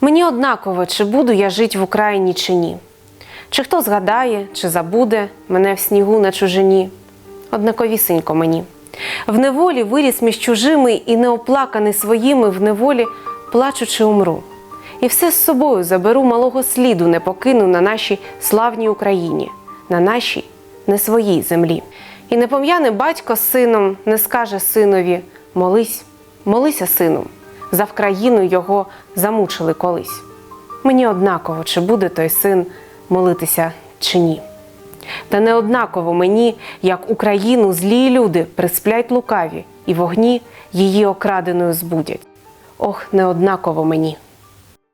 Мені однаково, чи буду я жити в Україні чи ні. Чи хто згадає, чи забуде мене в снігу на чужині. Однаковісенько мені. В неволі виріс між чужими і неоплаканий своїми в неволі, плачучи, умру. І все з собою заберу малого сліду, не покину на нашій славній Україні, на нашій не своїй землі. І не пом'яне батько з сином, не скаже синові молись, молися, сину, за Вкраїну його замучили колись. Мені однаково, чи буде той син молитися чи ні. Та не однаково мені, як Україну злі люди присплять лукаві, і вогні її окраденою збудять. Ох, не однаково мені.